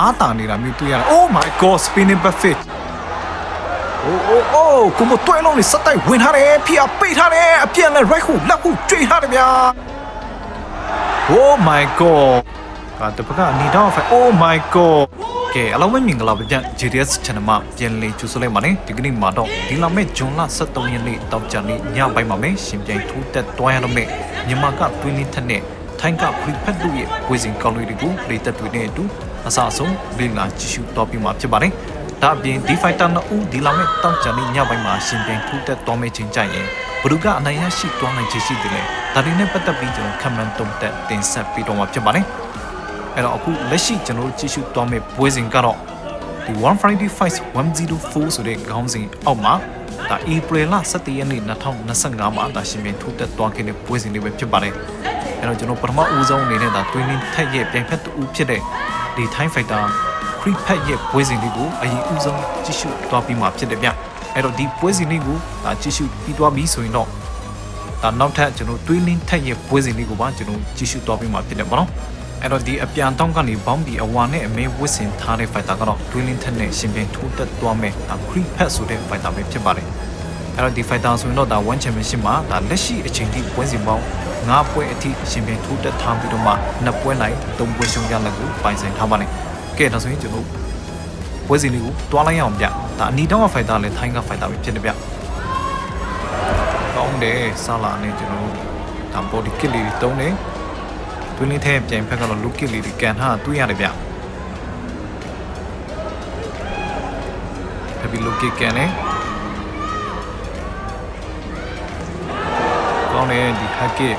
အားတာနေတာမျိုးတွေ့ရတယ် Oh my god spinning back fit အိုးအိုးအိုးကိုမတွဲလုံးနေစက်တိုက်ဝင်ထားတယ်ဖီအပိတ်ထားတယ်အပြန်လဲ right ခုလက်ခုကျွေးထားတယ်ဗျာ Oh my god ဒါတပတ်ကနေတော့ Oh my god ကဲအလုံးမင်္ဂလာပါဗျ GDS channel မှာပြန်လည်ကြိုဆိုလိုက်ပါနဲ့ဒီကနေ့မှာတော့ဒီလာမယ့်ဂျွန်လ23ရက်နေ့တောက်ကြနေ့ညပိုင်းမှာပဲရှင်ပြိုင်ထိုးတက်တွားရတော့မယ့်မြန်မာကတွင်းလင်းထက်နဲ့ထိုင်းကခရီးဖက်တို့ရဲ့ဝေစဉ်ကောင်းလေးတွေကိုပြည်သက်တွေနဲ့အတူ အစအဆုံးလေ့လာကြည့်ရှုတော့ပြီးမှာဖြစ်ပါတယ်ဒါအပြင်ဒီဖိုက်တာနှစ်ဦးဒီလာမယ့်တောက်ကြနေ့ညပိုင်းမှာရှင်ပြိုင်ထိုးတက်တွားမယ့်ချိန်ကြရင်ဘ누구ကအနိုင်ရရှိတွားနိုင်ချေရှိတယ်လေဒါတွေနဲ့ပတ်သက်ပြီးကျွန်တော် comment တုံးတက်တင်ဆက်ပြီးတော့မှာဖြစ်ပါတယ်အဲ့တော့အခုလက်ရှိကျွန်တော်တို့ကြည့်ရှုသွားမယ့်ပွဲစဉ်ကတော့ဒီ1 Friday Fight 104ဆိုတဲ့ခေါင်းစဉ်အောက်မှာဒါ April လ17ရက်နေ့2025မှာဒါရှင်ပြိုင်ထိုးတက်သွားခဲ့တဲ့ပွဲစဉ်လေးပဲဖြစ်ပါတယ်အဲ့တော့ကျွန်တော်ပထမဦးဆုံးအနေနဲ့ဒါ twinning ထက်ရဲ့ပြိုင်ဖက်တူဖြစ်တဲ့ ဒီ Thai Fighter Creep Pet ရဲ့ပွဲစဉ်လေးကိုအရင်ဦးဆုံးကြည့်ရှုသွားပြီးမှာဖြစ်တယ်ဗျအဲ့တော့ဒီပွဲစဉ်လေးကိုဒါကြည့်ရှုပြီးသွားပြီဆိုရင်တော့ဒါနောက်ထပ်ကျွန်တော်တွေးလင်းထက်ရဲ့ပွဲစဉ်လေးကိုပါကျွန်တော်ကြည့်ရှုသွားပြီးမှာဖြစ်တယ်ပေါ့နော်အဲ့တော့ဒီအပြန်တောင်းကနေဘောင်းဒီအဝါနဲ့အမဲဝစ်စင်ထားတဲ့ fighter ကတော့တွေးလင်းထက်နဲ့ရှင်ပြိုင်ထိုးတက်သွားမယ်ဒါ creep pet ဆိုတဲ့ fighter ပဲဖြစ်ပါတယ် အဲ့တော့ဒီ fighter ဆိုရင်တော့ဒါ one championship မှာဒါလက်ရှိအချိန်ထိပွဲစဉ်ပေါင်း9ပွဲအထိရှင်ပြိုင်ထိုးတက်ထားပြီးတော့မှ2ပွဲလိုက်3ပွဲရှုံးရလက်ကိုပိုင်ဆိုင်ထားပါတယ်ကဲဒါဆိုရင်ကျွန်တော်ပွဲစဉ်လေးကိုတွားလိုက်ရအောင်ဗျဒါအနီတောင်းက fighter လည်းထိုင်းက fighter ပဲဖြစ်တယ်ဗျကောင်းတယ်ဆလာနဲ့ကျွန်တော်ဒါ body kit လေးတွေတုံးတယ်တွင်းလေးထဲပြန်ဖက်ကတော့ look kit လေးတွေကန်ထားတွေ့ရတယ်ဗျ heavy look kit ကန်တယ် င်းတယ်ဒီ hack kit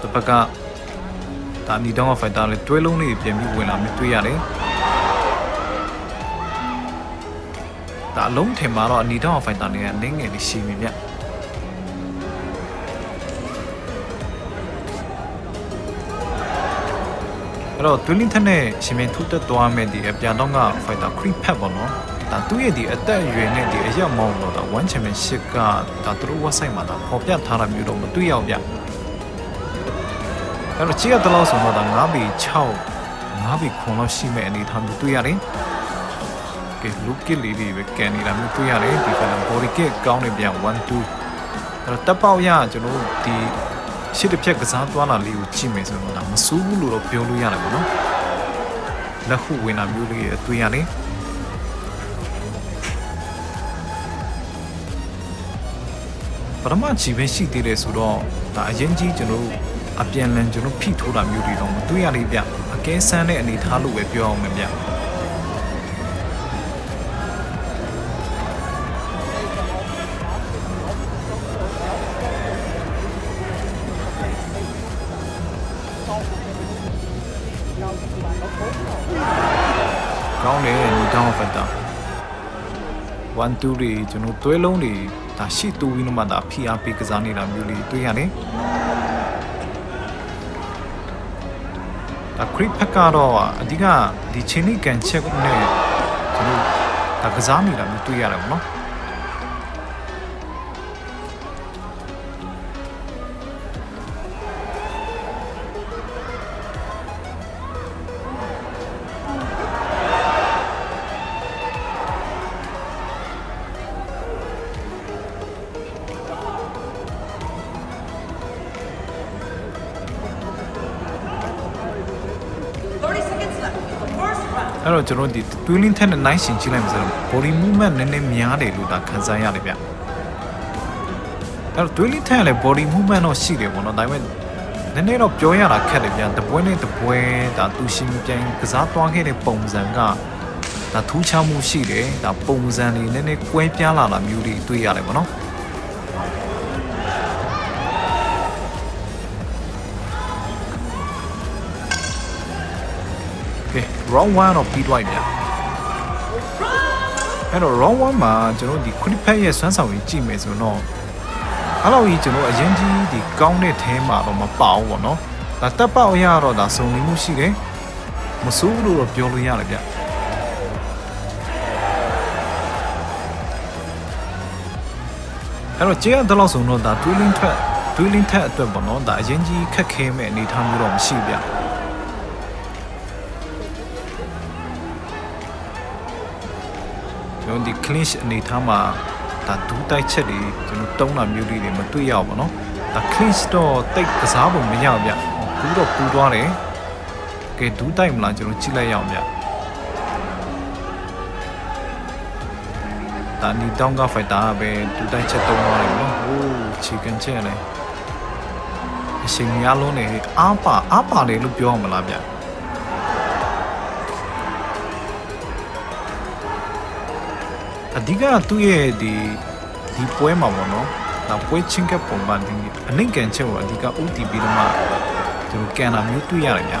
တစ်ဖက်ကဒါနီတောင်းက fighter လေးတွဲလုံးလေးပြန်ပြီးဝင်လာမျိုးတွေ့ရတယ်ဒါအလုံးထင်မှာတော့အနီတောင်းက fighter တွေကနေငယ်လေးရှိပြီဗျအဲ့တော့ dwelling ထက်နဲ့ရှင်မင်းထူးတက်သွားမဲ့ဒီအပြန်တော့က fighter creep pet ပေါ့နော် ဒါသူ့ရဲ့ဒီအသက်အရွယ်နဲ့ဒီအရက်မောင်းတော့ဒါ1 championship ကဒါသူတို့ website မှာဒါပေါ်ပြထားတာမျိုးတော့မတွေ့ရဘူးဗျအဲ့တော့ကြည့်ရတဲ့လို့ဆိုတော့ဒါ9ဘီ6 9ဘီခွန်လောက်ရှိမဲ့အနေအထားမျိုးတွေ့ရတယ်ကဲ look kit လေးတွေပဲကန်နေတာမျိုးတွေ့ရတယ်ဒီ film body kit ကောင်းနေပြန်1 2အဲ့တော့တပ်ပေါက်ရကျွန်တော်တို့ဒီရှစ်တစ်ဖြက်ကစားသွားတာလေးကိုကြည့်မယ်ဆိုတော့ဒါမစိုးဘူးလို့တော့ပြောလို့ရတယ်ပေါ့နော်လက်ခုဝင်တာမျိုးလေးတွေတွေ့ရတယ် ပထမချီပဲရှိသေးတယ်ဆိုတော့ဒါအရင်ကြီးကျွန်တော်တို့အပြန်လန်ကျွန်တော်ဖိထိုးတာမျိုးတွေတော့မတွေ့ရသေးဗျအကဲဆန်းတဲ့အနေထားလို့ပဲပြောအောင်မယ်ဗျကောင်းတယ်ညီတောင်းဖက်တာ1 2တွေကျွန်တော်တွဲလုံးတွေ ဒါရှိတူပြီးတော့မှဒါဖိအားပေးကစားနေတာမျိုးလေးတွေ့ရတယ်ဒါ creep pack ကတော့အဓိကဒီချင်းနီကန်ချက်နဲ့ကျွန်တော်ဒါကစားနေတာမျိုးတွေ့ရတယ်ပေါ့နော် တော့ကျွန်တော်ဒီ twilling ထက်နဲ့နိုင်ရှင်ကြည့်လိုက်မှဆိုတော့ body movement နည်းနည်းများတယ်လို့ဒါခံစားရတယ်ဗျအဲ့တော့ twilling ထက်လည်း body movement တော့ရှိတယ်ပေါ့နော်ဒါပေမဲ့နည်းနည်းတော့ပြောရတာခက်တယ်ဗျတပွဲနဲ့တပွဲဒါသူရှင်ပြိုင်ကစားသွားခဲ့တဲ့ပုံစံကဒါထူးခြားမှုရှိတယ်ဒါပုံစံတွေနည်းနည်းကွဲပြားလာတာမျိုးတွေတွေ့ရတယ်ပေါ့နော် round 1တော့ပြီးသွားပြီဗျအဲ့တော့ round 1မှာကျွန်တော်ဒီ quick pack ရဲ့စွမ်းဆောင်ရည်ကြည့်မယ်ဆိုတော့အဲ့လိုကြီးကျွန်တော်အရင်ကြီးဒီကောင်းတဲ့ထဲမှာတော့မပါဘူးပေါ့နော်ဒါတက်ပေါက်ရတော့ဒါစုံလင်မှုရှိတယ်မစိုးဘူးလို့တော့ပြောလို့ရတယ်ဗျအဲ့တော့ကျေးရတဲ့လောက်ဆိုတော့ဒါ drilling ထက် drilling ထက်အတွက်ပေါ့နော်ဒါအရင်ကြီးခက်ခဲမဲ့အနေအထားမျိုးတော့မရှိဗျ ကျွန်တော်ဒီ clinch အနေထားမှာဒါဒူးတိုက်ချက်တွေကျွန်တော်တုံးတာမျိုးလေးတွေမတွေ့ရဘူးပေါ့နော်ဒါ clinch တော့တိတ်ကစားပုံမရဘူးဗျပူတော့ပူသွားတယ်ကဲဒူးတိုက်မလားကျွန်တော်ကြည့်လိုက်ရအောင်ဗျဒါနီတောင်းကဖိုက်တာပဲဒူးတိုက်ချက်တုံးသွားတယ်နော်ဟိုးချီကန်ချက်လေအချိန်များလုံးနေအားပါအားပါလေလို့ပြောအောင်မလားဗျ အဓိကသူ့ရဲ့ဒီဒီပွဲမှာပေါ့နော်ဒါပွဲချင်းကပ်ပုံမှန်ဒီအနှိမ့်ကန်ချက်ကိုအဓိကဥတီပြီးတော့မှသူတို့ကန်တာမျိုးတွေ့ရတယ်ဗျ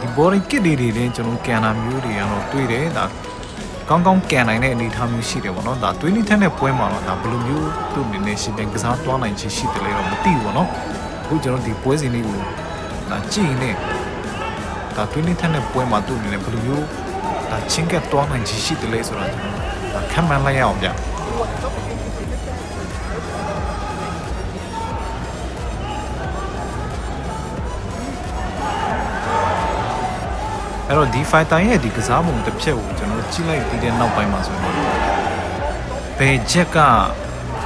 ဒီ boring kit တွေတွေလည်းကျွန်တော်ကန်တာမျိုးတွေကတော့တွေ့တယ်ဒါကောင်းကောင်းကန်နိုင်တဲ့အနေအထားမျိုးရှိတယ်ပေါ့နော်ဒါသွေးလိထက်တဲ့ပွဲမှာတော့ဒါဘယ်လိုမျိုးသူ့အနေနဲ့ရှင်ပြန်ကစားသွားနိုင်ချင်ရှိတယ်လဲတော့မသိဘူးပေါ့နော်အခုကျွန်တော်ဒီပွဲစဉ်လေးကိုဒါကြည့်နေဒါသွေးလိထက်တဲ့ပွဲမှာသူ့အနေနဲ့ဘယ်လိုမျိုး ဒါချင်းကပ်သွားနိုင်ချင်ရှိတယ်လဲဆိုတာကျွန်တော်ဒါခံမှန်းလိုက်ရအောင်ဗျအဲ့တော့ဒီ fighter ရဲ့ဒီကစားပုံတစ်ဖြက်ကိုကျွန်တော်ကြည့်လိုက်ပြီးတဲ့နောက်ပိုင်းမှာဆိုရင်ဘယ်ချက်က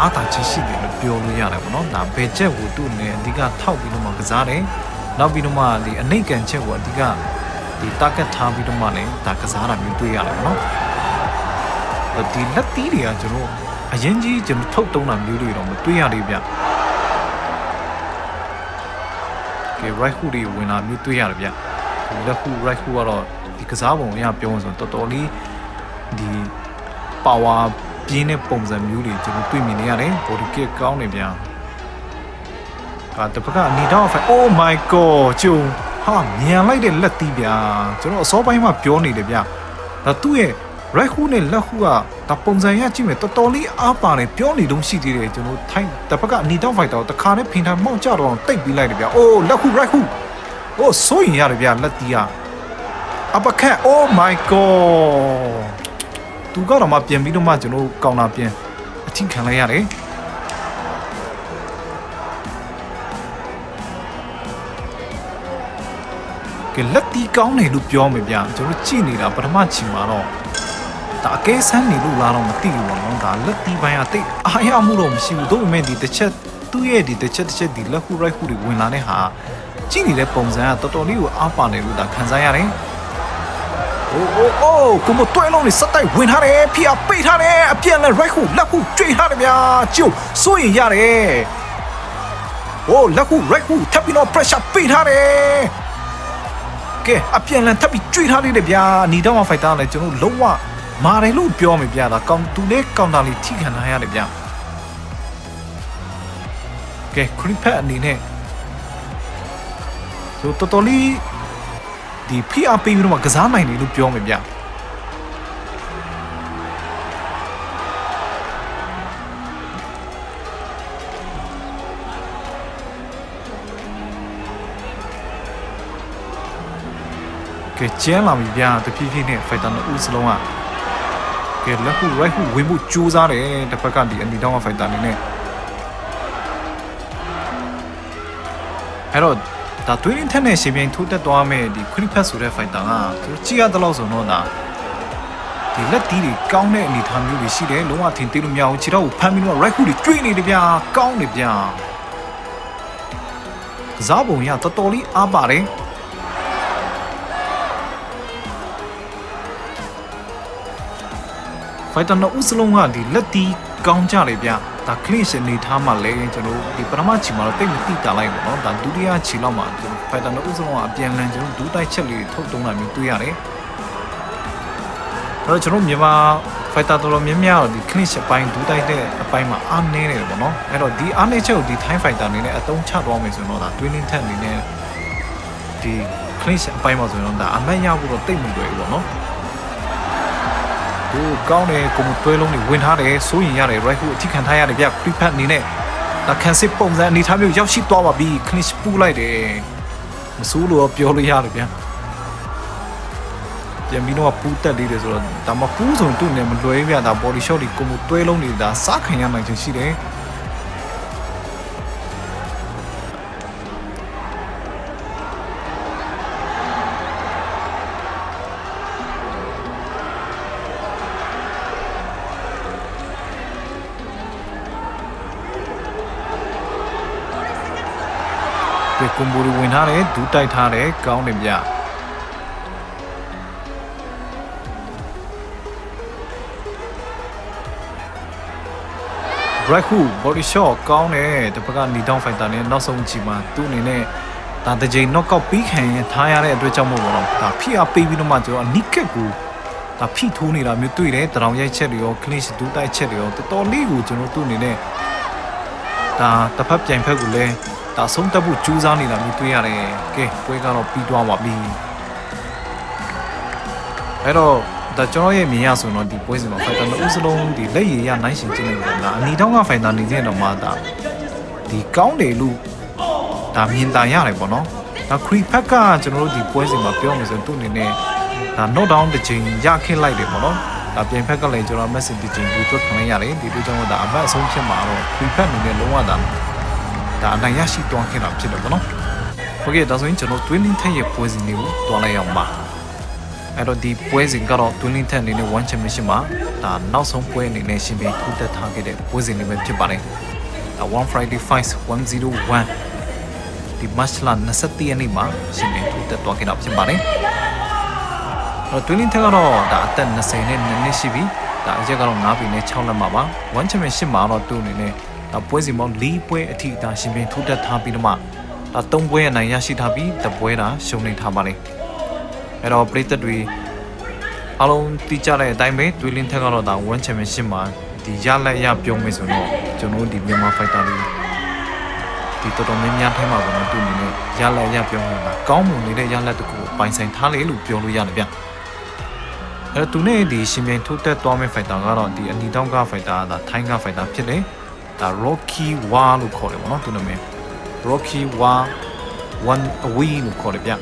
အားသာချက်ရှိတယ်လို့ပြောလို့ရတယ်ပေါ့နော်ဒါဘယ်ချက်ကိုသူ့အနေနဲ့အဓိကထောက်ပြီးတော့မှကစားတယ်နောက်ပြီးတော့မှဒီအနှိတ်ကန်ချက်ကိုအဓိက ဒီ target ထားပြီးတော့မှလည်းဒါကစားတာမျိုးတွေ့ရတယ်ပေါ့နော်အဲ့ဒီလက်သီးတွေကကျွန်တော်အရင်ကြီးကျွန်တော်ထုတ်တုံးတာမျိုးတွေတော့မတွေ့ရသေးဗျကဲ right hook တွေဝင်လာမျိုးတွေ့ရတယ်ဗျဒီလက်ခု right ခုကတော့ဒီကစားပုံအရပြောဆိုတော်တော်လေးဒီ power ပြင်းတဲ့ပုံစံမျိုးတွေကျွန်တော်တွေ့မြင်နေရတယ် body kick ကောင်းနေဗျာအာတပတ်ကအနီတော့ oh my god ကျုံ ဟာမြန်လိုက်တဲ့လက်တီးဗျာကျွန်တော်အစောပိုင်းမှာပြောနေတယ်ဗျာဒါသူ့ရဲ့ right ခုနဲ့လက်ခုကဒါပုံစံရကြည့်မယ်တော်တော်လေးအားပါတယ်ပြောနေတော့ရှိသေးတယ်ကျွန်တော်ထိုင်းတပတ်ကအနီတော့ fighter တခါနဲ့ဖင်ထားမောက်ကြတော့တိတ်ပြီးလိုက်တယ်ဗျာ oh လက်ခု right ခု။အိုးဆိုရင်ရတယ်ဗျာလက်တီးอ่ะ။ uppercut oh my god ။သူကတော့မှပြန်ပြီးတော့မှကျွန်တော်ကောင်တာပြန်အထင်ခံလိုက်ရတယ်။ ကဲလက်တီးကောင်းတယ်လို့ပြောမယ်ဗျာကျွန်တော်ကြည့်နေတာပထမချိန်မှာတော့ဒါအကဲဆန်းနေလို့လားတော့မသိဘူးပေါ့နော်ဒါလက်တီးပိုင်းကတိတ်အားရမှုတော့မရှိဘူးဒါပေမဲ့ဒီတစ်ချက်သူ့ရဲ့ဒီတစ်ချက်တစ်ချက်ဒီလက်ခု right ခုတွေဝင်လာတဲ့ဟာကြည့်နေတဲ့ပုံစံကတော်တော်လေးကိုအားပါနေလို့ဒါခံစားရတယ်အိုးအိုးအိုးကိုမတွဲလုံးနေစက်တိုက်ဝင်ထားတယ်ဖီအပိတ်ထားတယ်အပြန်လဲ right ခုလက်ခုကျွေထားတယ်ဗျာကျုပ်စိုးရင်ရတယ်အိုးလက်ခု right ခုထပ်ပြီးတော့ pressure ပိတ်ထားတယ် ကဲအပြန်လန်ထပ်ပြီးကျွေထားသေးတယ်ဗျာနီတော့ fighter လည်းကျွန်တော်လုံးဝမာတယ်လို့ပြောမယ်ဗျာဒါကောင်သူလေးကောင်တာလေးထိခံထားရတယ်ဗျာကဲခရစ်ဖက်အနေနဲ့ဆိုတော်တော်လေးဒီဖိအားပေးပြီးတော့မှကစားနိုင်တယ်လို့ပြောမယ်ဗျာ ကဲကျန်းလာပြီဗျာတဖြည်းဖြည်းနဲ့ fighter နှစ်ဦးစလုံးကကဲလက်ခု right ခုဝင်ဖို့ကြိုးစားတယ်တစ်ဖက်ကဒီအနီတောင်းက fighter အနေနဲ့အဲ့တော့ဒါတွင်းထက်နဲ့ရှင်ပြိုင်ထိုးတက်သွားမဲ့ဒီ quick pass ဆိုတဲ့ fighter ကသူကြည့်ရတဲ့လောက်ဆိုတော့ဒါဒီလက်တီးတွေကောင်းတဲ့အနေအထားမျိုးတွေရှိတယ်လုံးဝထင်သေးလို့မရဘူးခြေတော့ဖမ်းပြီးတော့ right ခုတွေကျွေးနေတယ်ဗျာကောင်းတယ်ဗျာကစားပုံရတော်တော်လေးအားပါတယ် ဖိုက်တာနှစ်ဦးစလုံးကဒီလက်တီးကောင်းကြတယ်ဗျဒါခလစ်ရှင်နေထားမှလည်းကျွန်တော်ဒီပထမချီမှာတော့တိတ်မတိတာလိုက်ပေါ့နော်ဒါဒုတိယချီလောက်မှာကျွန်တော်ဖိုက်တာနှစ်ဦးစလုံးကအပြန်လန်ကျွန်တော်ဒူးတိုက်ချက်လေးထုတ်တုံးတာမျိုးတွေ့ရတယ်အဲ့တော့ကျွန်တော်မြန်မာဖိုက်တာတော်တော်များများတော့ဒီခလစ်ရှင်ပိုင်းဒူးတိုက်တဲ့အပိုင်းမှာအားနည်းနေတယ်ပေါ့နော်အဲ့တော့ဒီအားနည်းချက်ကိုဒီထိုင်းဖိုက်တာအနေနဲ့အသုံးချသွားမယ်ဆိုတော့ဒါတွင်းင်းထက်အနေနဲ့ဒီခလစ်ရှင်အပိုင်းမှာဆိုရင်တော့ဒါအမှတ်ရဖို့တော့တိတ်မလွယ်ဘူးပေါ့နော် ဟိုကောင်းတယ်ကိုမတွဲလုံးတွေဝင်ထားတယ်စိုးရင်ရတယ် right ဟိုအထိခံထားရတယ်ဗျ creep pad အနေနဲ့ဒါခံစစ်ပုံစံအနေထားမျိုးရောက်ရှိသွားပါပြီ finish ပူးလိုက်တယ်မစိုးလို့ပြောလို့ရတယ်ဗျပြန်ပြီးတော့ပူးတက်လေးတယ်ဆိုတော့ဒါမှပူးစုံသူ့နဲ့မလွယ်ဗျဒါ body shot တွေကိုမတွဲလုံးတွေဒါစားခံရနိုင်ချင်ရှိတယ် ကဲကွန်ဘိုတွေဝင်ထားတယ်ဒူးတိုက်ထားတယ်ကောင်းတယ်ဗျ right hook body shot ကောင်းတယ်တစ်ဖက်က knee down fighter နဲ့နောက်ဆုံးကြည့်မှာသူ့အနေနဲ့ဒါတစ်ချိန် knockout ပြီးခံရင်ထားရတဲ့အတွက်ကြောင့်မို့ပေါ့နော်ဒါဖိအားပေးပြီးတော့မှကျွန်တော်အနိကက်ကိုဒါဖိထိုးနေတာမျိုးတွေ့တယ်တရောင်ရိုက်ချက်တွေရော clinch ဒူးတိုက်ချက်တွေရောတော်တော်လေးကိုကျွန်တော်သူ့အနေနဲ့ဒါတစ်ဖက်ပြိုင်ဖက်ကိုလည်း ဒါဆုံးတက်ဖို့ကြိုးစားနေတာမျိုးတွေ့ရတယ်ကဲပွဲကတော့ပြီးသွားပါပြီအဲ့တော့ဒါကျွန်တော်ရဲ့မြင်ရဆိုတော့ဒီပွဲစဉ်မှာ fighter နှစ်ဦးစလုံးဒီလက်ရည်ရနိုင်ရှင်ကျင်းနေတာဒါအနီတောင်းက fighter နေတဲ့တော့မှဒါဒီကောင်းတယ်လို့ဒါမြင်တာရတယ်ပေါ့နော်ဒါခရီဖက်ကကျွန်တော်တို့ဒီပွဲစဉ်မှာပြောမယ်ဆိုရင်သူ့အနေနဲ့ဒါ note down တစ်ချိန်ရခင်းလိုက်တယ်ပေါ့နော်ဒါပြင်ဖက်ကလည်းကျွန်တော် message တစ်ချိန်ပြီးတော့ခံလိုက်ရတယ်ဒီလိုကြောင့်ဒါအမတ်အဆုံးဖြစ်မှာတော့ခရီဖက်အနေနဲ့လုံးဝဒါ ဒါအနိုင်ရရှိသွားခဲ့တာဖြစ်တယ်ပေါ့နော်ဟုတ်ကဲ့ဒါဆိုရင်ကျွန်တော် twinning ထက်ရဲ့ပွဲစဉ်တွေကိုတွားလိုက်အောင်ပါအဲ့တော့ဒီပွဲစဉ်ကတော့ twinning ထက်အနေနဲ့ one championship မှာဒါနောက်ဆုံးပွဲအနေနဲ့ရှင်ပြန်ထူးတက်ထားခဲ့တဲ့ပွဲစဉ်လေးပဲဖြစ်ပါတယ်ဒါ one friday fight 101ဒီ match လာ27ရက်နေ့မှာရှင်ပြန်ထူးတက်သွားခဲ့တာဖြစ်ပါတယ်အဲ့တော့ twinning ထက်ကတော့ဒါအသက်20နဲ့2နှစ်ရှိပြီဒါအရက်ကတော့9ပြီနဲ့6လက်မှာပါ one championship မှာတော့သူ့အနေနဲ့ ဒါပွဲစဉ်ပေါင်း၄ပွဲအထိဒါရှင်ပြန်ထူးတက်ထားပြီးတော့မှဒါ၃ပွဲအနိုင်ရရှိထားပြီးတပွဲတာရှုံးနေထားပါတယ်အဲ့တော့ပရိသတ်တွေအားလုံးသိကြတဲ့အတိုင်းပဲတွီလင်းထက်ကတော့ဒါ one championship မှာဒီရလက်ရပြုံးမယ်ဆိုတော့ကျွန်တော်တို့ဒီမြန်မာ fighter တွေဒီတော်တော်များများထဲမှာကတော့သူ့အနေနဲ့ရလက်ရပြုံးနေတာကောင်းမွန်နေတဲ့ရလက်တစ်ခုကိုပိုင်ဆိုင်ထားလေလို့ပြောလို့ရတယ်ဗျအဲ့တော့သူနဲ့ဒီရှင်ပြန်ထိုးတက်သွားမယ့် fighter ကတော့ဒီအနီတောင်းက fighter ကဒါထိုင်းက fighter ဖြစ်တယ် ဒါ Rocky Wa လို့ခေါ်တယ်ပေါ့နော်သူနာမည် Rocky Wa One Away လို့ခေါ်တယ်ဗျ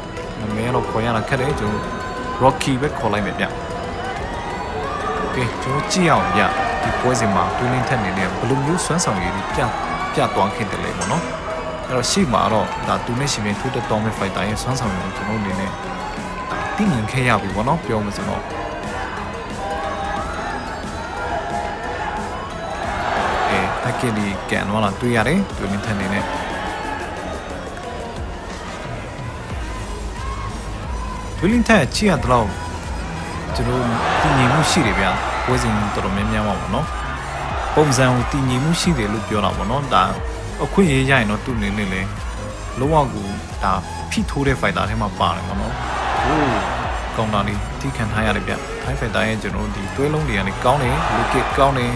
နာမည်ကတော့ခေါ်ရတာခက်တယ်ကျွန်တော် Rocky ပဲခေါ်လိုက်မယ်ဗျကဲကျွန်တော်ကြည့်အောင်ဗျဒီပွဲစဉ်မှာတွင်းလင်းထက်နေတဲ့ဘယ်လိုမျိုးစွမ်းဆောင်ရည်တွေပြပြသွားခဲ့တယ်လေပေါ့နော်အဲ့တော့ရှေ့မှာတော့ဒါသူနဲ့ရှင်ပြန်ထိုးတက်တော်မဲ့ fighter ရဲ့စွမ်းဆောင်ရည်ကိုကျွန်တော်အနေနဲ့ဒါသိမြင်ခဲ့ရပြီပေါ့နော်ပြောမှဆိုတော့ ကယ်ဒီကန်ဝလာတွေ့ရတယ်တွင်းလင်းထက်နေတဲ့ဝီလင်ထက်ချီရတော့ကျွန်တော်တည်ငြိမ်မှုရှိတယ်ဗျာပွဲစဉ်တော်တော်များများပါပေါ့နော်ပုံစံကိုတည်ငြိမ်မှုရှိတယ်လို့ပြောတာပေါ့နော်ဒါအခွင့်အရေးရရင်တော့သူ့အနေနဲ့လည်းလုံးဝကိုဒါဖိထိုးတဲ့ fighter ထဲမှာပါတယ်ပေါ့နော်ဟိုးကောင်းတာလေးထိခံထားရတယ်ဗျထိုင်း fighter ရဲ့ကျွန်တော်ဒီတွဲလုံးတွေကလည်းကောင်းတယ်လူကစ်ကောင်းတယ်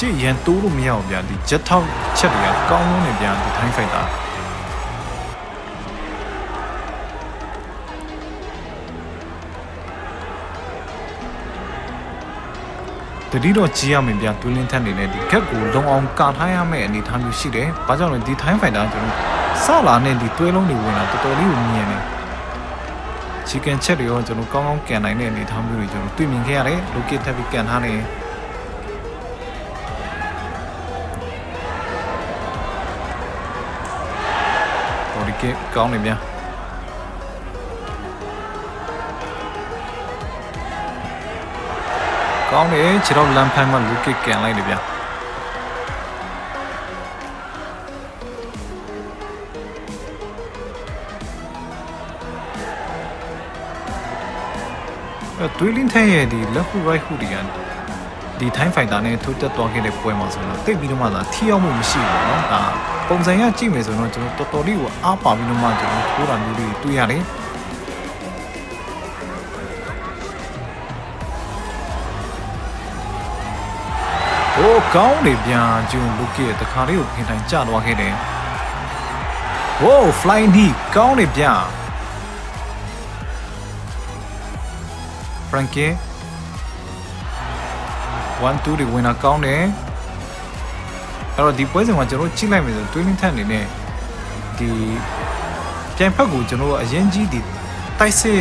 ရှေ့ရန်တိုးလို့မရအောင်ဗျာဒီ jet ထောက်ချက်တွေကကောင်းလုံးနေဗျာဒီထိုင်း fighter တတိတော့ကြီးရမယ်ဗျတွင်းလင်းထက်နေနဲ့ဒီခက်ကိုလုံအောင်ကာထားရမယ့်အနေအထားမျိုးရှိတယ်။ဘာကြောင့်လဲဒီ time fighter ကျွန်တော်စလာနဲ့ဒီတွဲလုံးတွေဝင်တာတော်တော်လေးကိုမြင်နေ။ chicken ချက်တွေရောကျွန်တော်ကောင်းကောင်းကန်နိုင်တဲ့အနေအထားမျိုးတွေကျွန်တော်တွေ့မြင်ခဲ့ရတယ်။ locate ထပ်ပြီးကန်ထားတယ်။ တော်ဒီကကောင်းနေဗျာ။ ကောင်းတယ်ခြေတော့လမ်းဖမ်းမှလူကစ်ကန်လိုက်တယ်ဗျာအဲတွေးလင်းထဲရဲ့ဒီလက်ဟု right ဟုဒီကန်ဒီ time fighter နဲ့ထိုးတက်သွားခဲ့တဲ့ပွဲမှာဆိုတော့တိတ်ပြီးတော့မှသာထိရောက်မှုမရှိဘူးเนาะဒါ ပုံစံရကြည့်မယ်ဆိုတော့ကျွန်တော်တော်တော်လေးကိုအားပါပြီးတော့မှကျွန်တော်ထိုးတာမျိုးတွေတွေ့ရတယ်။အိုးကောင်းနေပြန်ဂျွန်လူကီရဲ့တခါလေးကိုခင်တိုင်ကျသွားခဲ့တယ်။ဝိုး flying knee ကောင်းနေပြန်။ Frankie 1 2တွေဝင်တာကောင်းတယ်။ အဲ့တော့ဒီပွဲစဉ်မှာကျွန်တော်ကြည့်လိုက်မယ်ဆိုတွင်းလင်းထက်အနေနဲ့ဒီပြန်ဖက်ကိုကျွန်တော်အရင်ကြီးဒီတိုက်စစ်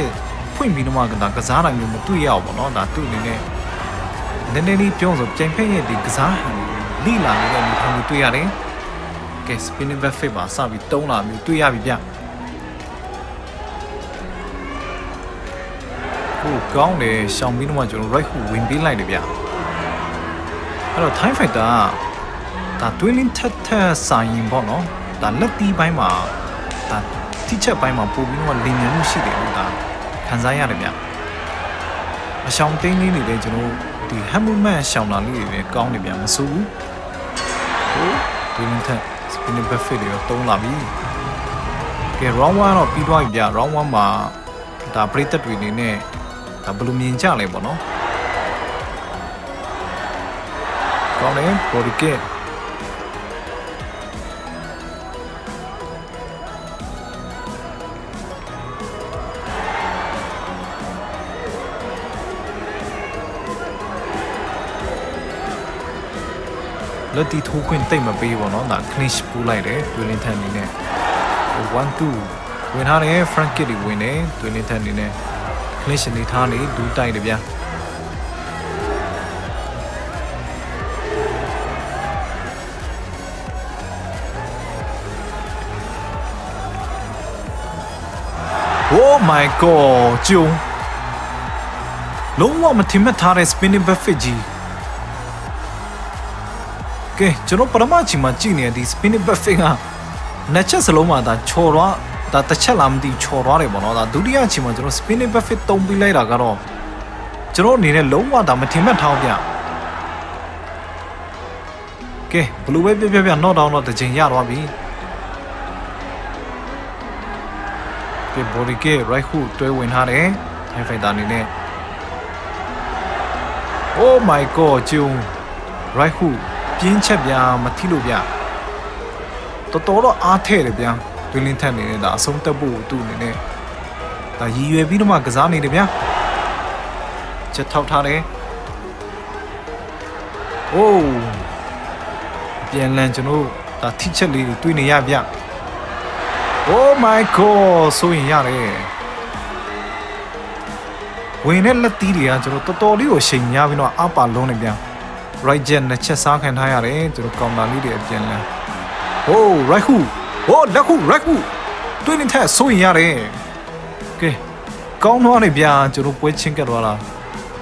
ဖွင့်ပြီးတော့မှကကစားနိုင်မျိုးမတွေ့ရအောင်ပေါ့နော်။ဒါသူ့အနေနဲ့နည်းနည်းလေးပြောဆိုပြန်ဖက်ရဲ့ဒီကစားဟန်လိလာနေတဲ့မျိုးမျိုးတွေ့ရတယ်။ကဲ spinning back flip ပါစပြီးတုံးလာမျိုးတွေ့ရပြီဗျ။ဟိုကောင်းတယ်ရှောင်းပြီးတော့မှကျွန်တော် right hook ဝင်ပေးလိုက်တယ်ဗျ။အဲ့တော့ time fighter က ဒါတွင်းလင်းထက်ထက်ဆိုင်ရင်ပေါ့နော်ဒါလက်တီးပိုင်းမှာဒါတိချက်ပိုင်းမှာပို့ပြီးတော့လင်မြန်မှုရှိတယ်လို့ဒါခံစားရတယ်ဗျအရှောင်းသိန်းလေးတွေလည်းကျွန်တော်ဒီဟမ်မူမန်ရှောင်းတာလေးတွေလည်းကောင်းတယ်ဗျမဆိုးဘူးဟိုတွင်းလင်းထက် spinning buffet တွေတော့တုံးလာပြီကဲ round 1တော့ပြီးသွားပြီဗျ round 1မှာဒါပရိသတ်တွေနေနဲ့ဒါဘယ်လိုမြင်ကြလဲပေါ့နော်ကောင်းတယ် body kick လက်တီထိုးခွင့်တိတ်မပေးဘောနော်ဒါ clinch ပူးလိုက်တယ်ဒွေလင်ထန်အနေနဲ့1 2ဝင်ထားတယ် frank kit တွေဝင်တယ်ဒွေလင်ထန်အနေနဲ့ clinch နေထားနေဒူးတိုက်တယ်ဗျာ။ Oh my god ကျုံလုံးဝမထင်မှတ်ထားတဲ့ spinning buffet ကြီး ကဲကျွန်တော်ပရမချီမှာကြည့်နေတဲ့ဒီ spinning buffet ကနှစ်ချက်စလုံးမှာဒါချော်သွားဒါတစ်ချက်လားမသိချော်သွားတယ်ပေါ့နော်ဒါဒုတိယချီမှာကျွန်တော် spinning buffet တုံးပြီးလိုက်တာကတော့ကျွန်တော်အနေနဲ့လုံးဝဒါမထင်မှတ်ထားဘူးဗျကဲဘလူးပဲပြပြပြ not down တော့တစ်ချိန်ရသွားပြီကဲ body kick right hook တွဲဝင်ထားတယ် high fighter အနေနဲ့ oh my god ကျုံ right hook ပြင်းချက်ဗျာမထိလို့ဗျာတော်တော်တော့အားထဲ့တယ်ဗျာတွင်းလင်းထက်နေနဲ့ဒါအဆုံးတက်ဖို့သူ့အနေနဲ့ဒါရည်ရွယ်ပြီးတော့မှကစားနေတယ်ဗျာချက်ထောက်ထားတယ်အိုးပြန်လန်ကျွန်တော်ဒါထိချက်လေးတွေတွေ့နေရဗျ Oh my god ဆိုရင်ရတယ်ဝင်တဲ့လက်သီးတွေကကျွန်တော်တော်တော်လေးကိုချိန်များပြီးတော့အပါလုံးနေဗျာ right jet နဲ့ချက်စားခံထားရတယ်ကျွန်တော်ကောင်တာလေးတွေအပြန်လန်း oh right hook oh left hook right hook တွင်းနေထက်ဆိုရင်ရတယ်ကဲကောင်းတော့နေဗျာကျွန်တော်ပွဲချင်းကက်သွားတာ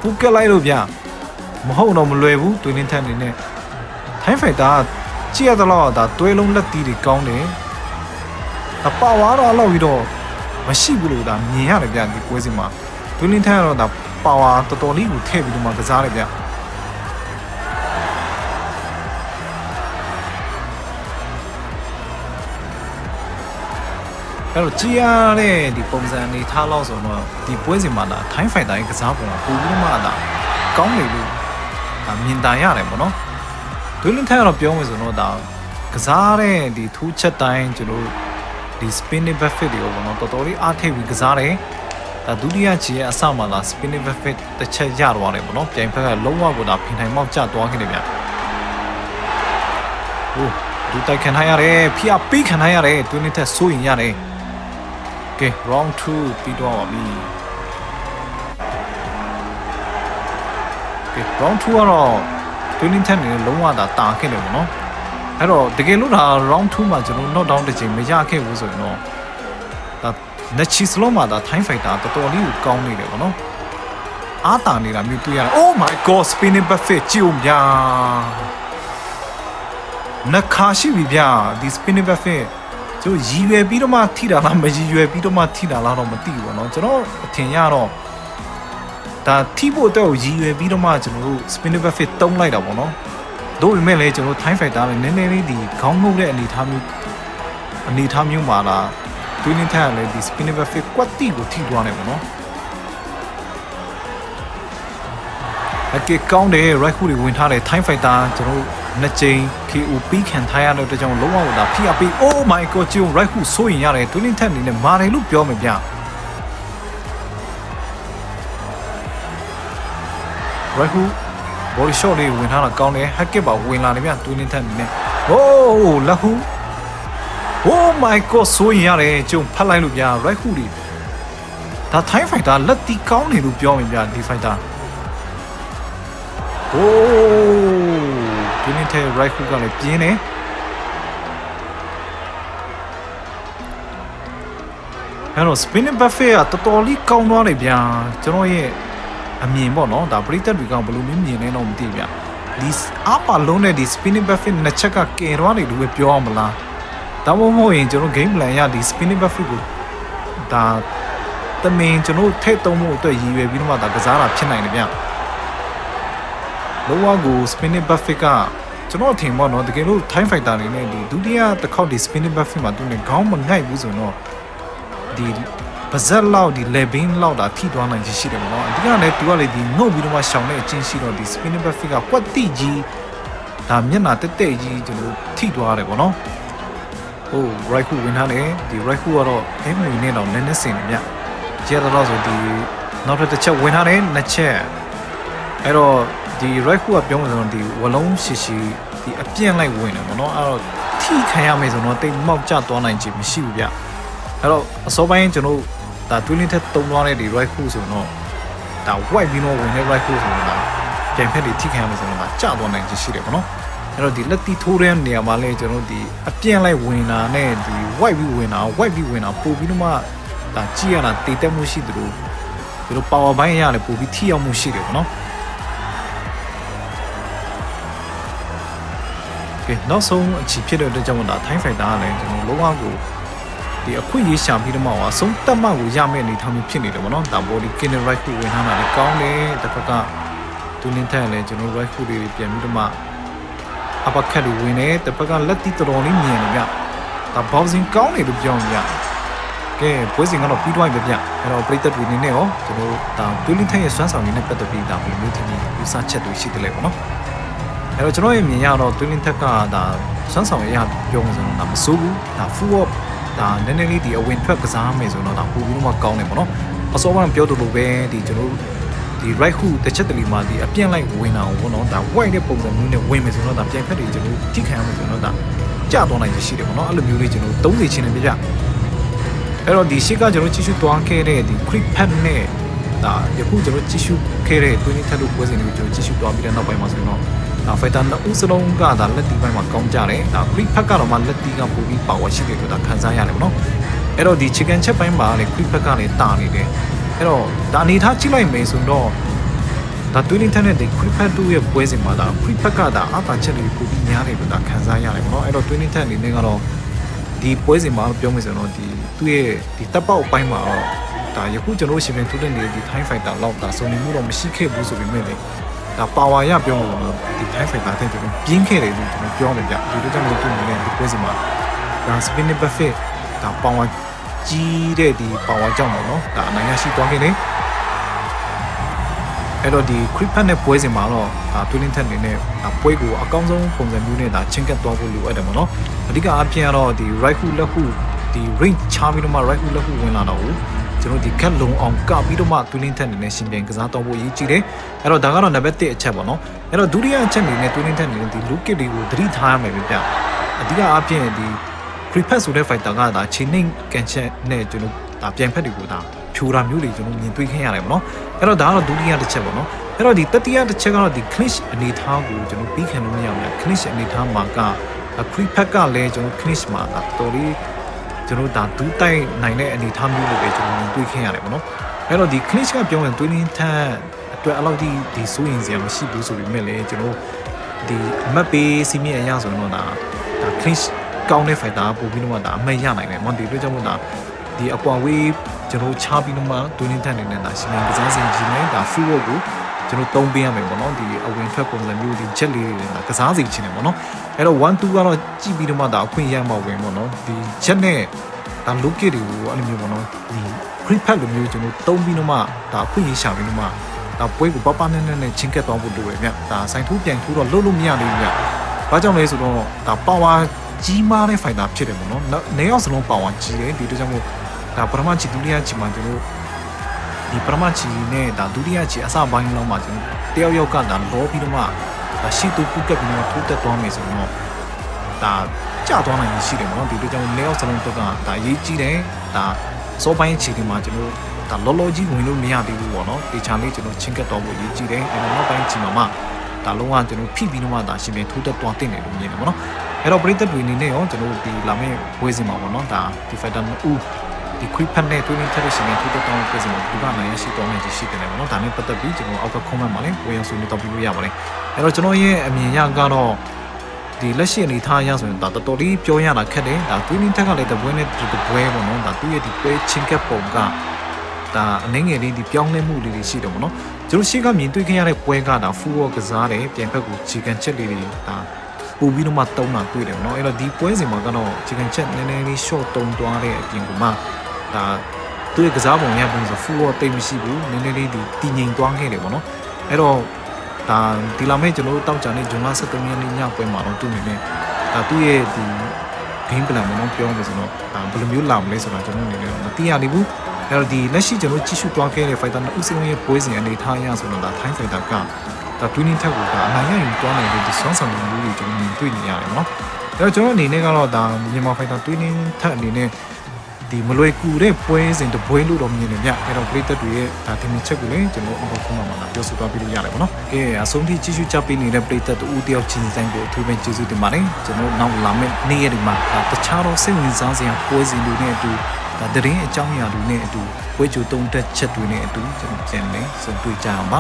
ပူကက်လိုက်လို့ဗျာမဟုတ်တော့မလွယ်ဘူးတွင်းနေထက်အနေနဲ့ time fighter ကြည့်ရတော့ဒါတွဲလုံးလက်သီးတွေကောင်းတယ်အပါဝါတော့အလောက်ပြီးတော့မရှိဘူးလို့ဒါမြင်ရတယ်ဗျာဒီပွဲစဉ်မှာတွင်းနေထက်ကတော့ဒါပါဝါတော်တော်လေးကိုထည့်ပြီးတော့မှကစားတယ်ဗျာ အဲ့တော့ကြည်ရတဲ့ဒီပုံစံအနေထားလောက်ဆိုတော့ဒီပွဲစဉ်မှာဒါ time fighter ရဲ့ကစားပုံကပိုပြီးမှဒါကောင်းနေလို့ဒါမြင်တာရတယ်ပေါ့နော်ဒွေးလင်းထိုင်ကတော့ပြောမယ်ဆိုတော့ဒါကစားတဲ့ဒီထူးချက်တိုင်းကျွန်တော်ဒီ spinning buffet တွေကိုပေါ့နော်တော်တော်လေးအားထည့်ပြီးကစားတယ်ဒါဒုတိယချီရဲ့အစမှာလာ spinning buffet တစ်ချက်ရသွားတယ်ပေါ့နော်ပြိုင်ဖက်ကလုံးဝကိုဒါဖင်ထိုင်မောက်ကျသွားခဲ့တယ်ဗျဟိုဒူတိုက်ခံထားရတယ်ဖိအားပေးခံထားရတယ်တွင်းလေးထက်စိုးရင်ရတယ် ကဲ round 2ပြီးတော့ပါပြီကဲ round 2ကတော့2010နေလုံးဝတာတာခဲ့တယ်ပေါ့နော်အဲ့တော့တကယ်လို့ဒါ round 2မှာကျွန်တော် knock down တစ်ချိန်မရခဲ့ဘူးဆိုရင်တော့ဒါလက်ချီစလုံးမှာဒါ time fighter တော်တော်လေးကိုကောင်းနေတယ်ပေါ့နော်အားတာနေတာမျိုးတွေ့ရတယ် oh my god spinning buffet ကြည့်ဦးဗျာနှခါရှိပြီဗျာဒီ spinning buffet ကျွန်တော်ရည်ရွယ်ပြီးတော့မှထိတာလားမရည်ရွယ်ပြီးတော့မှထိတာလားတော့မသိဘူးပေါ့နော်ကျွန်တော်အထင်ရတော့ဒါထိဖို့အတွက်ကိုရည်ရွယ်ပြီးတော့မှကျွန်တော်တို့ spinning buffet တုံးလိုက်တာပေါ့နော်တို့ပေမဲ့လည်းကျွန်တော် time fighter နဲ့နည်းနည်းလေးဒီခေါင်းငုပ်တဲ့အနေအထားမျိုးအနေအထားမျိုးမှာလားတွင်းနေထိုင်ရလဲဒီ spinning buffet ကွက်တီကိုထိသွားတယ်ပေါ့နော်အကေကောင်းတယ် right hook တွေဝင်ထားတယ် time fighter ကျွန်တော်တို့ နှစ်ကြိမ် KOP ခံထားရတဲ့အတွက်ကြောင့်လုံးဝဒါ PRP oh my god ကျုံ right hook ဆိုရင်ရတယ်တွင်းထက်အနေနဲ့မာတယ်လို့ပြောမယ်ဗျ right hook body shot လေးဝင်ထားတာကောင်းတယ် hack kick ပါဝင်လာတယ်ဗျတွင်းထက်အနေနဲ့ oh လက် hook oh my god ဆိုရင်ရတယ်ကျုံဖတ်လိုက်လို့ဗျ right hook တွေဒါ time fighter လက်တီကောင်းတယ်လို့ပြောမယ်ဗျဒီ fighter โอ้ ဒီနေ့ထဲ right hook ကလည်းပြင်းတယ်အဲ့တော့ spinning buffet ကတော်တော်လေးကောင်းသွားတယ်ဗျာကျွန်တော်ရဲ့အမြင်ပေါ့နော်ဒါပရိသတ်တွေကဘယ်လိုမျိုးမြင်လဲတော့မသိဗျာဒီအပါလုံးနဲ့ဒီ spinning back flip နှစ်ချက်ကကင်ရောနေလို့ပဲပြောအောင်မလားဒါမှမဟုတ်ရင်ကျွန်တော် game plan ရဒီ spinning back flip ကိုဒါတမင်ကျွန်တော်ထည့်သုံးမှုအတွက်ရည်ရွယ်ပြီးတော့မှဒါကစားတာဖြစ်နိုင်တယ်ဗျ လောကကို spinning back flip ကကျွန်တော်အထင်ပေါ့နော်တကယ်လို့ time fighter တွေနဲ့ဒီဒုတိယတစ်ခေါက်ဒီ spinning back flip မှာသူနဲ့ခေါင်းမငိုက်ဘူးဆိုတော့ဒီပါဇက်လောက်ဒီ level လောက်တာထိသွားနိုင်ချင်ရှိတယ်ပေါ့နော်အဓိကလည်းသူကလေဒီငုတ်ပြီးတော့မှရှောင်တဲ့အချင်းရှိတော့ဒီ spinning back flip ကကွက်တိကြီးဒါမျက်နှာတက်တက်ကြီးကျွန်တော်ထိသွားတယ်ပေါ့နော်ဟို right hook ဝင်ထားတယ်ဒီ right hook ကတော့အဲမီနဲ့တော့နည်းနည်းစင်တယ်ဗျကျဲတော့ဆိုဒီနောက်ထပ်တစ်ချက်ဝင်ထားတယ်နှစ်ချက်အဲ့တော့ ဒီ right hook ကပြောမှဆိုတော့ဒီဝလုံးရှိရှိဒီအပြင့်လိုက်ဝင်တယ်ပေါ့နော်အဲ့တော့ထိခံရမယ်ဆိုတော့တိတ်မောက်ကျသွားနိုင်ခြင်းမရှိဘူးဗျအဲ့တော့အစောပိုင်းကျွန်တော်ဒါတွင်းလင်းထက်တုံသွားတဲ့ဒီ right hook ဆိုတော့ဒါ white ပြီးတော့ဝင်တဲ့ right hook ဆိုတော့ဒါပြန်ဖက်တွေထိခံရမယ်ဆိုတော့ဒါကျသွားနိုင်ခြင်းရှိတယ်ပေါ့နော်အဲ့တော့ဒီလက်တီထိုးတဲ့နေရာမှာလဲကျွန်တော်ဒီအပြင့်လိုက်ဝင်တာနဲ့ဒီ white ပြီးဝင်တာ white ပြီးဝင်တာပို့ပြီးတော့မှဒါကြည့်ရတာတိတ်တက်မှုရှိသလိုဒီလို power ဘိုင်းရတယ်ပို့ပြီးထိရောက်မှုရှိတယ်ပေါ့နော် ကဲနောက်ဆုံးအချီဖြစ်တဲ့အတွက်ကြောင့်မို့ဒါ time fighter ကလည်းကျွန်တော်လုံးဝကိုဒီအခွင့်အရေးရှာပြီးတော့မှအဆုံးတက်မှကိုရမယ့်အနေအထားမျိုးဖြစ်နေတယ်ဗောနော်ဒါ body kin right ကိုဝင်ထားတာလည်းကောင်းတယ်တစ်ဖက်ကသူလင်းထက်လည်းကျွန်တော် right ကိုတွေပြန်ပြီးတော့မှ uppercut တွေဝင်တယ်တစ်ဖက်ကလက်တီတော်တော်လေးမြင်တယ်ဗျဒါ bouncing ကောင်းတယ်လို့ပြောရအောင်ဗျကဲပွဲစဉ်ကတော့ပြီးသွားပြီဗျအဲ့တော့ပရိသတ်တွေနေနဲ့ရောကျွန်တော်ဒါသူလင်းထက်ရဲ့စွမ်းဆောင်ရည်နဲ့ပတ်သက်ပြီးဒါမျိုးမျိုးထင်ကြီးယူဆချက်တွေရှိတယ်လေဗောနော် အဲ့တော့ကျွန်တော်ရဲ့မြင်ရတော့တွင်းလင်းထက်ကဒါစွမ်းဆောင်ရရပြောမှဆိုတော့ဒါမစိုးဘူးဒါ full up ဒါနည်းနည်းလေးဒီအဝင်ထွက်ကစားမယ်ဆိုတော့ဒါပိုပြီးတော့မှကောင်းတယ်ပေါ့နော်အစောပိုင်းပြောသလိုပဲဒီကျွန်တော်ဒီ right hook တစ်ချက်တလီမှာဒီအပြင့်လိုက်ဝင်တာပေါ့နော်ဒါ white တဲ့ပုံစံမျိုးနဲ့ဝင်မယ်ဆိုတော့ဒါပြန်ဖက်တွေကျွန်တော်ထိခံရမယ်ဆိုတော့ဒါကြာသွားနိုင်ရရှိတယ်ပေါ့နော်အဲ့လိုမျိုးလေးကျွန်တော်30ချင်းနေပြကြအဲ့တော့ဒီရှေ့ကကျွန်တော်ကြည့်ရှုသွားခဲ့တဲ့ဒီ quick pad နဲ့ဒါယခုကျွန်တော်ကြည့်ရှုခဲ့တဲ့တွင်းလင်းထက်လို့ပွဲစဉ်တွေကိုကျွန်တော်ကြည့်ရှုသွားပြီးတဲ့နောက်ပိုင်းမှာဆိုရင်တော့ ဒါဖိုက်တာနှစ်ဦးစလုံးကဒါလက်တီပိုင်းမှာကောင်းကြတယ်ဒါ creep ဖက်ကတော့မှလက်တီကပိုပြီး power ရှိတယ်လို့ဒါခံစားရတယ်ဗောနော်အဲ့တော့ဒီ chicken ချက်ပိုင်းမှာလေ creep ဖက်ကလည်းတာနေတယ်အဲ့တော့ဒါအနေထားကြည့်လိုက်မယ်ဆိုတော့ဒါတွင်းနေတဲ့ဒီ creep ဖက်တို့ရဲ့ပွဲစဉ်မှာဒါ creep ဖက်ကဒါအတာချက်လေးပိုပြီးများတယ်လို့ဒါခံစားရတယ်ဗောနော်အဲ့တော့တွင်းနေတဲ့အနေနဲ့ကတော့ဒီပွဲစဉ်မှာပြောမယ်ဆိုတော့ဒီသူ့ရဲ့ဒီတပ်ပေါက်ပိုင်းမှာတော့ဒါယခုကျွန်တော်ရှင်ပြန်ထုတ်တဲ့နေဒီ time fighter လောက်ဒါစုံနေမှုတော့မရှိခဲ့ဘူးဆိုပေမဲ့လေ ဒါပါဝါရပြောလို့တော့ဒီ time fighter တဲ့ကျွန်တော်ပြင်းခဲ့တယ်လို့ကျွန်တော်ပြောမယ်ဗျဒီလိုကြောင့်လို့သူနေတဲ့ဒီပွဲစီမှာဒါ spinning buffet ဒါပါဝါကြီးတဲ့ဒီပါဝါကြောင့်ပေါ့နော်ဒါအနိုင်ရရှိသွားခဲ့တယ်အဲ့တော့ဒီ creeper နဲ့ပွဲစဉ်မှာတော့ဒါ twinning tag နေနဲ့ဒါပွဲကိုအကောင်းဆုံးပုံစံမျိုးနဲ့ဒါချင်းကပ်သွားဖို့လိုအပ်တယ်ပေါ့နော်အဓိကအဖြစ်ကတော့ဒီ right hook လက်ခုဒီ range ချပြီးတော့မှ right hook လက်ခုဝင်လာတော့ဘူး ကျွန်တော်ဒီကတ်လုံးအောင်ကပြီးတော့မှ twinning tag နေနဲ့ရှင်ပြန်ကစားတော့ဖို့ရည်ကြီးတယ်အဲ့တော့ဒါကတော့နံပါတ်1အချက်ပေါ့နော်အဲ့တော့ဒုတိယအချက်အနေနဲ့ twinning tag နေတဲ့ဒီ look kit တွေကိုသတိထားရမယ်ဗျအဓိကအဖြစ်ဒီ prefect ဆိုတဲ့ fighter ကဒါချိန်နှိမ်ကန်ချက်နဲ့ကျွန်တော်ဒါပြန်ဖက်တွေကိုဒါဖြူတာမျိုးတွေကျွန်တော်မြင်တွေ့ခဲ့ရတယ်ပေါ့နော်အဲ့တော့ဒါကတော့ဒုတိယတစ်ချက်ပေါ့နော်အဲ့တော့ဒီတတိယတစ်ချက်ကတော့ဒီ clinch အနေထားကိုကျွန်တော်ပြီးခံလို့မရဘူး clinch အနေထားမှာက prefect ကလည်းကျွန်တော် clinch မှာဒါတော်တော်လေး ကျွန်တော်ဒါဒူးတိုက်နိုင်တဲ့အနေထားမျိုးတွေပဲကျွန်တော်မြင်တွေ့ခဲ့ရတယ်ပေါ့နော်အဲ့တော့ဒီ clinch ကပြောရင်တွင်းရင်းထက်အတွက်အဲ့လောက်ဒီဒီစိုးရင်စရာမရှိဘူးဆိုပေမဲ့လည်းကျွန်တော်ဒီအမတ်ပေးစီမီအရာဆိုရင်တော့ဒါဒါ clinch ကောင်းတဲ့ fighter ပို့ပြီးတော့မှဒါအမှတ်ရနိုင်တယ်။မွန်ဒီတို့ကြောင့်မို့ဒါဒီအကွာဝေးကျွန်တော်ချပြီးတော့မှဒူးနင်းထန်နေတဲ့ဒါရှင်မြန်ကစားစဉ်ကြီးနဲ့ဒါ free work ကို ကျွန်တော်သုံးပေးရမယ်ပေါ့နော်ဒီအဝင်ထွက်ပုံစံမျိုးဒီချက်လေးတွေဒါကစားစီချင်တယ်ပေါ့နော်အဲ့တော့1 2ကတော့ကြည့်ပြီးတော့မှဒါအခွင့်ရမှာဝင်ပေါ့နော်ဒီချက်နဲ့ဒါ look တွေကိုအဲ့လိုမျိုးပေါ့နော်ဒီ free pack လိုမျိုးကျွန်တော်သုံးပြီးတော့မှဒါအခွင့်ရရှာပြီးတော့မှဒါပွဲကိုပပနဲ့နဲ့နဲ့ချင်းကက်သွားဖို့လိုတယ်ဗျဒါဆိုင်ထူးပြန်ထူးတော့လုံးလို့မရသေးဘူးဗျဘာကြောင့်လဲဆိုတော့ဒါ power ကြီးမားတဲ့ fighter ဖြစ်တယ်ပေါ့နော်။နေရောက်စလုံးပါဝါကြီးတယ်ဒီတို့ကြောင့်မို့ဒါပရမချီဒုတိယချီမှာကျွန်တော် ဒီပရမချီနဲ့ဒါဒုတိယချီအစပိုင်းလောက်မှာကျွန်တော်တယောက်ယောက်ကဒါလောပြီးတော့မှဒါရှိတူကုကပ်ပြီးတော့ထိုးတက်သွားမယ်ဆိုတော့ဒါကြာသွားနိုင်ရှိတယ်ပေါ့နော်ဒီတို့ကြောင့်နေရောက်စလုံးတော့ကဒါရေးကြည့်တယ်ဒါစောပိုင်းချီဒီမှာကျွန်တော်ဒါလောလောကြီးဝင်လို့မရသေးဘူးပေါ့နော်ဒီချာလေးကျွန်တော်ချင်းကတ်တော့ဖို့ရေးကြည့်တယ်အဲ့တော့နောက်ပိုင်းချီမှာမှဒါလုံးဝကျွန်တော်ဖိပြီးတော့မှဒါရှင်ပြန်ထိုးတက်သွားတင်တယ်လို့မြင်တယ်ပေါ့နော်အဲ့တော့ပရိသတ်တွေအနေနဲ့ရောကျွန်တော်တို့ဒီလာမယ့်ဝေးစင်မှာပေါ့နော်ဒါဒီ fighter 2ဦး ဒီ quick pad နဲ့ twinning ထက်လို့ရှိရင်ထိုးတက်တောင်းပြစင်ဒီကနိုင်ရရှိတော့မယ်ရှိတယ်ပေါ့နော်ဒါနဲ့ပတ်သက်ပြီးကျွန်တော်အောက်က comment မှာလည်းဝင်ရောက်ဆွေးနွေးတော့ပြလို့ရပါတယ်အဲ့တော့ကျွန်တော်ရဲ့အမြင်ရကတော့ဒီလက်ရှိအနေထားအရဆိုရင်ဒါတော်တော်လေးပြောရတာခက်တယ်ဒါ twinning ထက်ကလည်းတပွဲနဲ့တပွဲပေါ့နော်ဒါသူ့ရဲ့ဒီပွဲချင်းကပ်ပုံကဒါအနေငယ်လေးဒီပြောင်းလဲမှုလေးတွေရှိတယ်ပေါ့နော်ကျွန်တော်ရှေ့ကမြင်တွေ့ခဲ့ရတဲ့ပွဲကဒါ full work ကစားတယ်ပြန်ဖက်ကိုခြေကန်ချက်လေးတွေဒါပို့ပြီးတော့မှတုံးတာတွေ့တယ်ပေါ့နော်အဲ့တော့ဒီပွဲစဉ်မှာကတော့ခြေကန်ချက်နည်းနည်းလေး short တုံးသွားတဲ့အပြင်ကမှ ဒါသူ့ရဲ့ကစားပုံရပုံဆို full work တိတ်မရှိဘူးနည်းနည်းလေးဒီတည်ငြိမ်သွားခဲ့တယ်ပေါ့နော်အဲ့တော့ဒါဒီလာမဲ့ကျွန်တော်တို့တောက်ကြနေဂျွန်လ23ရက်နေ့ညပွဲမှာတော့သူ့အနေနဲ့ဒါသူ့ရဲ့ဒီ game plan ပေါ့နော်ပြောမယ်ဆိုတော့ဒါဘယ်လိုမျိုးလာမလဲဆိုတာကျွန်တော်အနေနဲ့တော့မသိရသေးဘူးအဲ့တော့ဒီလက်ရှိကျွန်တော်ကြည့်ရှုသွားခဲ့တဲ့ fighter နှစ်ဦးစလုံးရဲ့ပွဲစဉ်အနေထားအရဆိုတော့ဒါ time fighter ကဒါ twinning ထက်ကိုဒါအနိုင်ရရင်တွားနိုင်တဲ့ဒီစွမ်းဆောင်မှုတွေကျွန်တော်မြင်တွေ့နေရတယ်နော်အဲ့တော့ကျွန်တော်အနေနဲ့ကတော့ဒါမြန်မာ fighter twinning ထက်အနေနဲ့ ဒီမလွယ်ကူတဲ့ပွဲစဉ်တစ်ပွဲလို့တော့မြင်နေမြအဲ့တော့ပရိသတ်တွေရဲ့ဒါဒီနေ့ချက်ကိုလည်းကျွန်တော်အပေါ်ခုမှမှာပြောဆိုသွားပြလို့ရတယ်ပေါ့နော်ကဲအဆုံးထိကြည့်ရှုကြပေးနေတဲ့ပရိသတ်တူတယောက်ချင်းဆိုင်ကိုအထူးပဲကျေးဇူးတင်ပါတယ်ကျွန်တော်နောက်လာမယ့်နေ့ရက်တွေမှာဒါတခြားတော့စိတ်ဝင်စားစရာပွဲစဉ်တွေနဲ့အတူဒါတရင်အကြောင်းအရာတွေနဲ့အတူပွဲကြိုတုံးတက်ချက်တွေနဲ့အတူကျွန်တော်ပြန်လဲဆုံတွေ့ကြအောင်ပါ